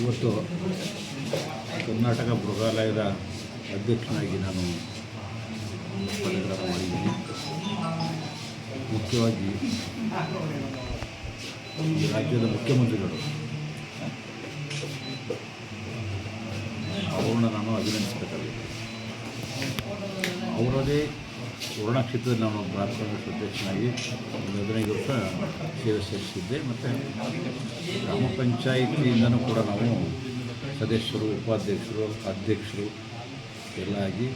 ಇವತ್ತು ಕರ್ನಾಟಕ ಮೃಗಾಲಯದ ಅಧ್ಯಕ್ಷನಾಗಿ ನಾನು ಪದಗ್ರಹ ಮಾಡಿದ್ದೀನಿ. ಮುಖ್ಯವಾಗಿ ರಾಜ್ಯದ ಮುಖ್ಯಮಂತ್ರಿಗಳು. ಅವ್ರನ್ನ ನಾನು ಅಭಿನಂದಿಸಬೇಕಾಗಿದೆ. ಅವರದೇ ವರ್ಣ ಕ್ಷೇತ್ರದಲ್ಲಿ ನಾನು ಬ್ಲಾಕ್ ಕಾಂಗ್ರೆಸ್ ಒಂದು ಹದಿನೈದು ವರ್ಷ ಸೇವೆ ಸಲ್ಲಿಸಿದ್ದೆ. ಮತ್ತು ಗ್ರಾಮ ಪಂಚಾಯಿತಿಯಿಂದನೂ ಕೂಡ ನಾವು ಸದಸ್ಯರು, ಉಪಾಧ್ಯಕ್ಷರು, ಅಧ್ಯಕ್ಷರು ಎಲ್ಲ ಆಗಿ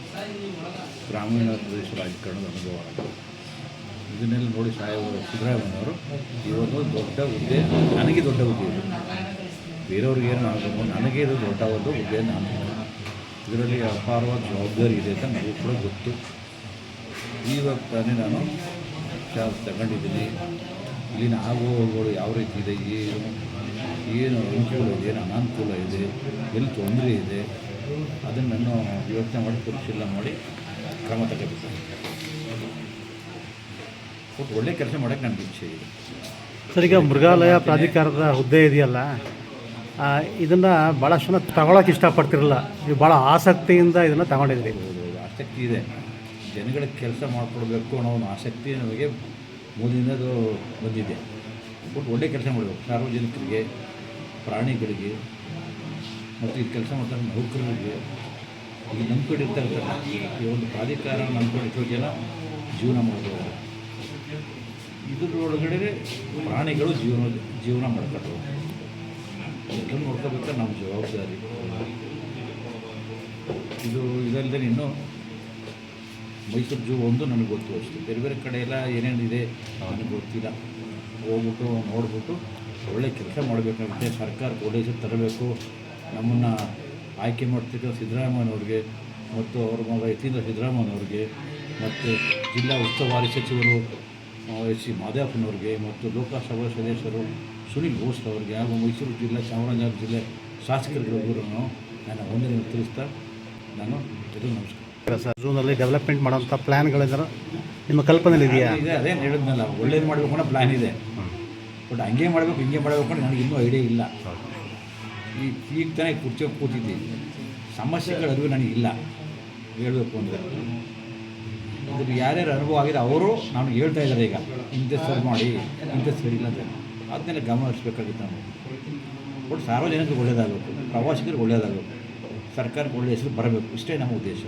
ಗ್ರಾಮೀಣ ಪ್ರದೇಶ ರಾಜಕಾರಣದ ಅನುಭವ ಇದನ್ನೆಲ್ಲ ನೋಡಿ ಸಾಹೇಬ ಸಿದ್ದರಾಮಯ್ಯನವರು ಇವತ್ತು ದೊಡ್ಡ ಹುದ್ದೆ, ನನಗೆ ದೊಡ್ಡ ಹುದ್ದೆ ಇದು. ಬೇರೆಯವ್ರಿಗೆ ಏನು ಆಗಬೇಕು? ನನಗೆ ಇದು ದೊಡ್ಡ ಒಂದು ಹುದ್ದೆ ನಾನು. ಇದರಲ್ಲಿ ಅಪಾರವಾದ ಜವಾಬ್ದಾರಿ ಇದೆ ಅಂತ ನನಗೂ ಕೂಡ ಗೊತ್ತು. ಇವಾಗ ತಾನೇ ನಾನು ಚಾರ್ಜ್ ತಗೊಂಡಿದ್ದೀನಿ. ಇಲ್ಲಿನ ಆಗುವಗಳು ಯಾವ ರೀತಿ ಇದೆ ಏನು ಏನು ಅನುಕೂಲ ಇದೆ ಏನು ಅನಾನುಕೂಲ ಇದೆ ಎಲ್ಲಿ ತೊಂದರೆ ಇದೆ ಅದನ್ನು ನಾನು ಯೋಚನೆ ಮಾಡಿ ಪರಿಶೀಲನೆ ಮಾಡಿ ಕ್ರಮ ತಗೋಬೇಕು. ಒಟ್ಟು ಒಳ್ಳೆ ಕೆಲಸ ಮಾಡೋಕ್ಕೆ ನನಗೆ ಇಚ್ಛೆ ಇದೆ. ಸರ್ ಈಗ ಮೃಗಾಲಯ ಪ್ರಾಧಿಕಾರದ ಹುದ್ದೆ ಇದೆಯಲ್ಲ ಇದನ್ನು ಭಾಳಷ್ಟು ಜನ ತಗೊಳಕ್ಕೆ ಇಷ್ಟಪಡ್ತಿರಲ್ಲ. ನೀವು ಭಾಳ ಆಸಕ್ತಿಯಿಂದ ಇದನ್ನು ತಗೊಂಡಿದ್ದೀರಿ. ಆಸಕ್ತಿ ಇದೆ. ಜನಗಳಿಗೆ ಕೆಲಸ ಮಾಡಿಕೊಡ್ಬೇಕು ಅನ್ನೋ ಒಂದು ಆಸಕ್ತಿ ನಮಗೆ ಮೊದಲಿನದು ಬಂದಿದೆ. ಬಟ್ ಒಳ್ಳೆ ಕೆಲಸ ಮಾಡಬೇಕು. ಸಾರ್ವಜನಿಕರಿಗೆ, ಪ್ರಾಣಿಗಳಿಗೆ, ಮತ್ತು ಈ ಕೆಲಸ ಮಾಡ್ತಾರೆ ನೌಕರರಿಗೆ. ಈಗ ನಂಬ್ಕೊಂಡಿರ್ತಾರಲ್ಲ ಈ ಒಂದು ಪ್ರಾಧಿಕಾರ ನಂಬ್ಕೊಂಡು ಇಷ್ಟೋ ಜನ ಜೀವನ ಮಾಡ್ತಾರೆ ಇದ್ರೊಳಗಡೆ ಪ್ರಾಣಿಗಳು ಜೀವನ ಜೀವನ ಮಾಡ್ಕೊಂಡು ಎಲ್ಲ ನೋಡ್ಕೋಬೇಕಾದ್ರೆ ನಮ್ಮ ಜವಾಬ್ದಾರಿ. ಇದು ಇದಲ್ಲದೆ ಇನ್ನು ಮೈಸೂರು ಜೂ ಒಂದು ನನಗೆ ಗೊತ್ತು ಅಷ್ಟೇ. ಬೇರೆ ಬೇರೆ ಕಡೆ ಎಲ್ಲ ಏನೇನಿದೆ ನನಗೆ ಗೊತ್ತಿಲ್ಲ. ಹೋಗ್ಬಿಟ್ಟು ನೋಡ್ಬಿಟ್ಟು ಒಳ್ಳೆ ಕೆಲಸ ಮಾಡಬೇಕಾಗುತ್ತೆ ಸರ್ಕಾರ ಪೊಲೀಸರು ತರಬೇಕು. ನಮ್ಮನ್ನು ಆಯ್ಕೆ ಮಾಡ್ತಿದ್ದ ಸಿದ್ದರಾಮಯ್ಯನವ್ರಿಗೆ ಮತ್ತು ಅವ್ರ ಮಗ ಯತೀಂದ್ರ ಸಿದ್ದರಾಮಯ್ಯನವ್ರಿಗೆ ಮತ್ತು ಜಿಲ್ಲಾ ಉಸ್ತುವಾರಿ ಸಚಿವರು ಎಸ್ ಸಿ ಮಾದೇವಪ್ಪನವ್ರಿಗೆ ಮತ್ತು ಲೋಕಸಭಾ ಸದಸ್ಯರು ಸುನಿಲ್ ಘೋಷ್ ಅವರಿಗೆ ಹಾಗೂ ಮೈಸೂರು ಜಿಲ್ಲೆ ಚಾಮರಾಜನಗರ ಜಿಲ್ಲೆ ಶಾಸಕರುಗಳಿಗೂ ನಾನು ವಂದನೆಯನ್ನು ತಿಳಿಸ್ತಾ ನಾನು ಇದು ನಮಸ್ಕಾರ ಸರ್ ಜೂನಲ್ಲಿ ಡೆವಲಪ್ಮೆಂಟ್ ಮಾಡೋಂಥ ಪ್ಲ್ಯಾನ್ಗಳಿಂದ ನಿಮ್ಮ ಕಲ್ಪನೆಯಲ್ಲಿ ಇದೆಯಾ? ಇದೆ ಅದೇ ಹೇಳಿದ್ನಲ್ಲ ಒಳ್ಳೇದು ಮಾಡಬೇಕು ಅನ್ನೋ ಪ್ಲ್ಯಾನ್ ಇದೆ. ಬಟ್ ಹಂಗೆ ಮಾಡಬೇಕು ಹಿಂಗೆ ಮಾಡಬೇಕು ಅಂತ ನನಗೆ ಇನ್ನೂ ಐಡಿಯಾ ಇಲ್ಲ. ಈ ಈಗ ತಾನೇ ಕುರ್ಚಿ ಕೂತಿದ್ದೀನಿ ಸಮಸ್ಯೆಗಳ ಅರಿವು ನನಗಿಲ್ಲ ಹೇಳಬೇಕು ಅಂದರೆ. ಅದು ಯಾರ್ಯಾರು ಅನುಭವ ಆಗಿದೆ ಅವರು ನಾನು ಹೇಳ್ತಾ ಇದ್ದಾರೆ ಈಗ. ಇಂಥ ಸರ್ ಮಾಡಿ ಇಂಥ ಸರಿ ಇಲ್ಲ ಅಂತ. ಅದನ್ನೆಲ್ಲ ಗಮನ ಹರಿಸ್ಬೇಕಾಗಿತ್ತು ನಾವು ಬಟ್ ಸಾರ್ವಜನಿಕರಿಗೆ ಒಳ್ಳೆಯದಾಗಬೇಕು ಪ್ರವಾಸಿಗರಿಗೆ ಒಳ್ಳೆಯದಾಗಬೇಕು ಸರ್ಕಾರಕ್ಕೆ ಒಳ್ಳೆಯ ಹೆಸರು ಬರಬೇಕು. ಇಷ್ಟೇ ನಮ್ಮ ಉದ್ದೇಶ.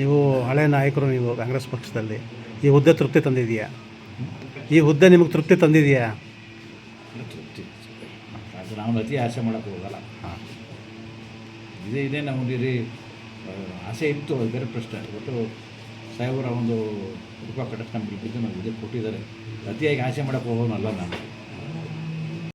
ನೀವು ಹಳೆ ನಾಯಕರು ನೀವು ಕಾಂಗ್ರೆಸ್ ಪಕ್ಷದಲ್ಲಿ ಈ ಹುದ್ದೆ ತೃಪ್ತಿ ತಂದಿದೆಯಾ ಈ ಹುದ್ದೆ ನಿಮಗೆ ತೃಪ್ತಿ ತಂದಿದೆಯಾ ತೃಪ್ತಿ. ಅದು ನಾವು ಅತಿ ಆಸೆ ಮಾಡೋಕ್ಕೆ ಹೋಗಲ್ಲ. ಇದೇ ಇದೇ ನಮಗೆ ರೀ ಆಸೆ ಇತ್ತು ಅದು ಬೇರೆ ಪ್ರಶ್ನೆ. ಒಟ್ಟು ಸಾಹೇಬರ ಒಂದು ರೂಪಾಯಿ ಕಟ್ಟಕ್ಕೆ ನಮಗೆ ಬಿದ್ದು ನಾವು ಇದೇ ಕೊಟ್ಟಿದ್ದಾರೆ. ಅತಿಯಾಗಿ ಆಸೆ ಮಾಡೋಕ್ಕೆ ಹೋಗೋನಲ್ಲ ನಾನು.